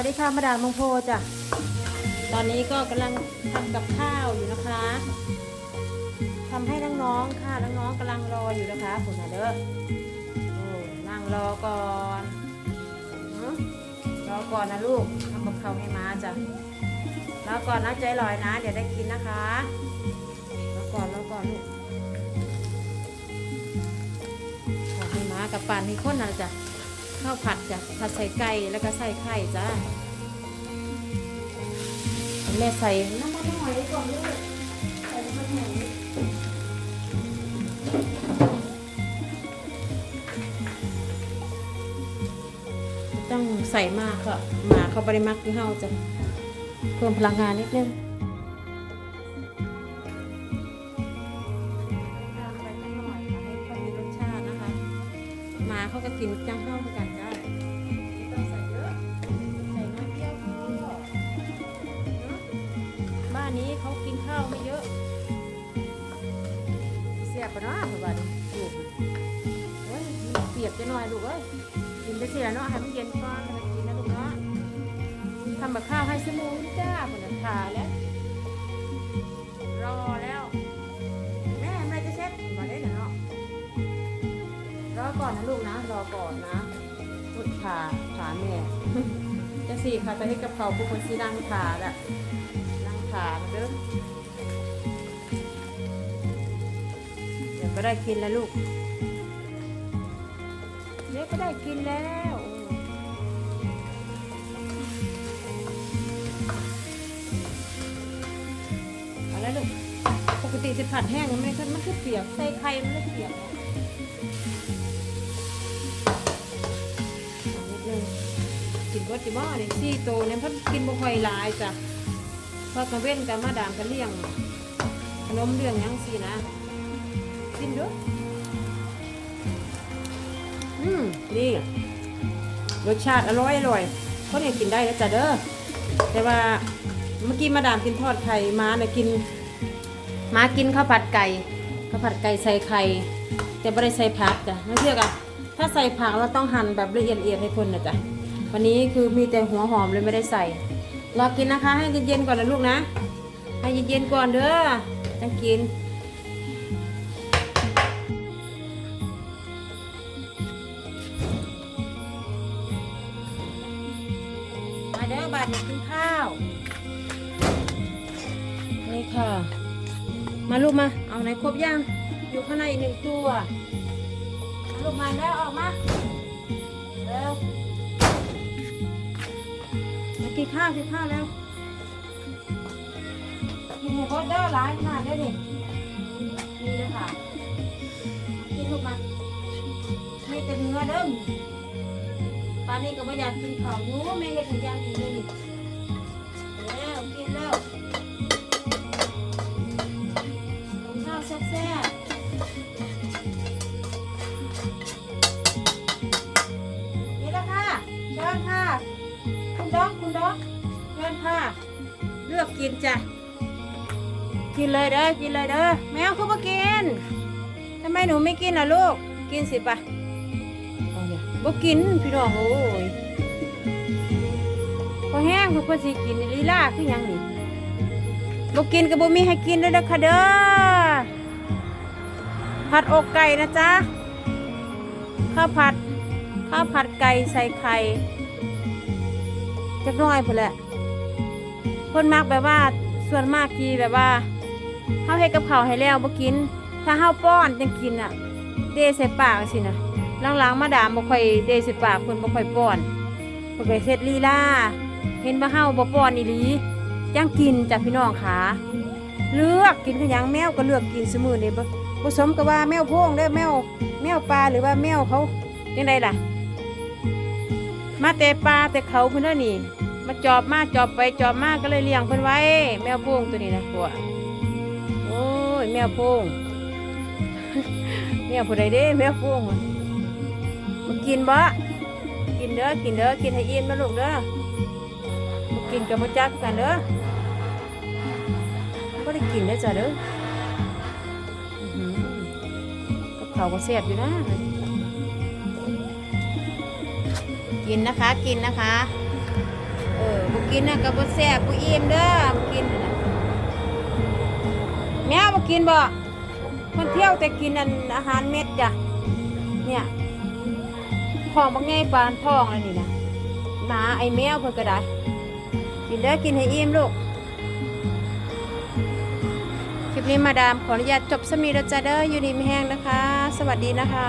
วัสดีค่ะมาดามมงโพจ้ะ ตอนนี้ก็กำลังทำกับข้าวอยู่นะคะทำให้น้องๆค่ะน้องๆกำลังรออยู่นะคะคุนะเด้อโอ้นั่งรอก่อนรอก่อนนะลูกทำกับข้าวให้มาจ้ะรอก่อนนะใจลอยนะ เดี๋ยวได้กินนะคะรอก่อนรอก่อนลูกขอให้มากับปานให้ข้นนะจ้ะ ข้าวผัดจ้ะผัดใส่ไก่แล้วก็ใส่ไข่จ้ะแม่ใส่น้ำมันหอยก่อนลูกใส่น้ำมันหอยต้องใส่มากก็หมาเขาบริมักที่เฮาจะเพิ่มพลังงานนิดนึง เขาก็กินจังเฮาเหมือนกันได้ไม่ต้องใส่เยอะใส่น้อยเดียวพอบ้านนี้เขากินข้าวไม่เยอะเสียบปะเนาะบ้านลูกโอ้ยเปียกจะหน่อยลูกเอ้ยกินไปเสียเนาะให้มันเย็นก่อนแล้วกินนะลูกเนาะทำแบบข้าวให้สมูนจ้าเพื่อนทาแล้วรอแล้ว ก่อนนะลูกนะ รอก่อนนะพุดขาขาแม่จะสี่ค่ะไปให้กะเพราพวกคนสีดังขาแหละนั่งขามาเด้อเดี๋ยวก็ได้กินแล้วลูกเดี๋ยวก็ได้กินแล้วเอาแล้วลูกปกติจะผัดแห้งมันไม่ค่อยมันคือเปียกใส่ไข่มันไม่เปียก กินวัตถิบ้าเนี่ยซี่โตเนี่ยเพิ่นกินบ่ค่อยหลายจ้ะพอกระเว้นกับมาดามกันเลี้ยงขนมเรื่องยังสินะกินดูอืมนี่รสชาติอร่อยอร่อยคนนี้กินได้แล้วจ้ะเด้อแต่ว่าเมื่อกี้มาดามกินทอดไข่ม้าเนี่ยกินม้ากินข้าวผัดไก่ข้าวผัดไก่ใส่ไข่แต่ไม่ได้ใส่ผักจ้ะไม่เชื่อกันถ้าใส่ผักเราต้องหั่นแบบละเอียดละเอียดให้คนนะจ้ะ วันนี้คือมีแต่หัวหอมเลยไม่ได้ใส่ รอกินนะคะ ให้เย็นๆก่อนนะลูกนะ ให้เย็นๆก่อนเด้อจะกินมาเด้อบาดมากินข้าว นี่ค่ะ มาลูกมา เอาไหนครบย่าง อยู่ข้างในอีกหนึ่งตัวมาลูกมาแล้วออกมา เร็ว กินข้าวกินข้าวแล้วกินให้บดเด้อหลายขนาดเด้อนี่นี่เลยค่ะกินลูกมาไม่แต่เนื้อเด้อปานนี้ก็ไม่อยากกินข้าวอยู่ไม่เห็นอยากกินเลยนี่ คุณด็อกคุณด็อกเชิญค่ะ เลือกกินจ้ะ กินเลยเด้อ กินเลยเด้อ แมวเขาบ่กิน ทำไมหนูไม่กินล่ะลูก กินสิปะเอาเนี่ยบ่กินพี่น้องโอ้ยพอแห้งเพิ่นเพิ่นสิกินลีลาคือหยังนี่บ่กินก็บ่มีให้กินเด้อเด้อค่ะเด้อ ผัดอกไก่นะจ๊ะ ข้าวผัด ข้าวผัดไก่ใส่ไข่ จักน้อยพุ่นแหละคนมักแบบว่าส่วนมากทีแบบว่าเฮาให้กับเขาวให้แล้วบ่กิน ถ้าเฮาป้อนจังกินอะ เดใส่ปากสินะหลังๆมาดามบ่ค่อยเดใส่ปากเพิ่นบ่ค่อยป้อนเพิ่นไปเฮ็ดลีลาเห็นบ่เฮาบ่ป้อนอีหลีจังกินจ้ะพี่น้องขาเลือกกินคือหยังแมวก็เลือกกินซุมื้อนี้บ่บ่สมกับว่าแมวโพงเด้อแมวแมวปลาหรือว่าแมวเขาจังไดล่ะ มาแต่ปลาแต่เขาเพิ่นเด้อนี่ มาจอบมาจอบไปจอบมาก็เลยเลี้ยงเพิ่นไว้ แมวโพงตัวนี้นะตัวโอ้ยแมวโพงแมวผู้ใดเด้แมวโพงอะมากินบ่กินเด้อกินเด้อกินให้อิ่มนะลูกเด้อมากินกับมาจักกันเด้อก็ได้กินได้จ้ะเด้อกับเขาก็แซ่บอยู่นะ กินนะคะ กินนะคะ เออบุกินนะก็บ่แซ่บบ่อิ่มเด้อบ่กินแมวบ่กินบ่มันเที่ยวแต่กินอันอาหารเม็ดจ้ะ เนี่ยท้องบ่ไงปานท้องอันนี้นะหมาไอ้แมวเพิ่นก็ได้ กินเด้อกินให้อิ่มลูก คลิปนี้มาดามขออนุญาตจบสมีแล้วจ้าเด้ออยู่ดีไม่แห้งนะคะ สวัสดีนะคะ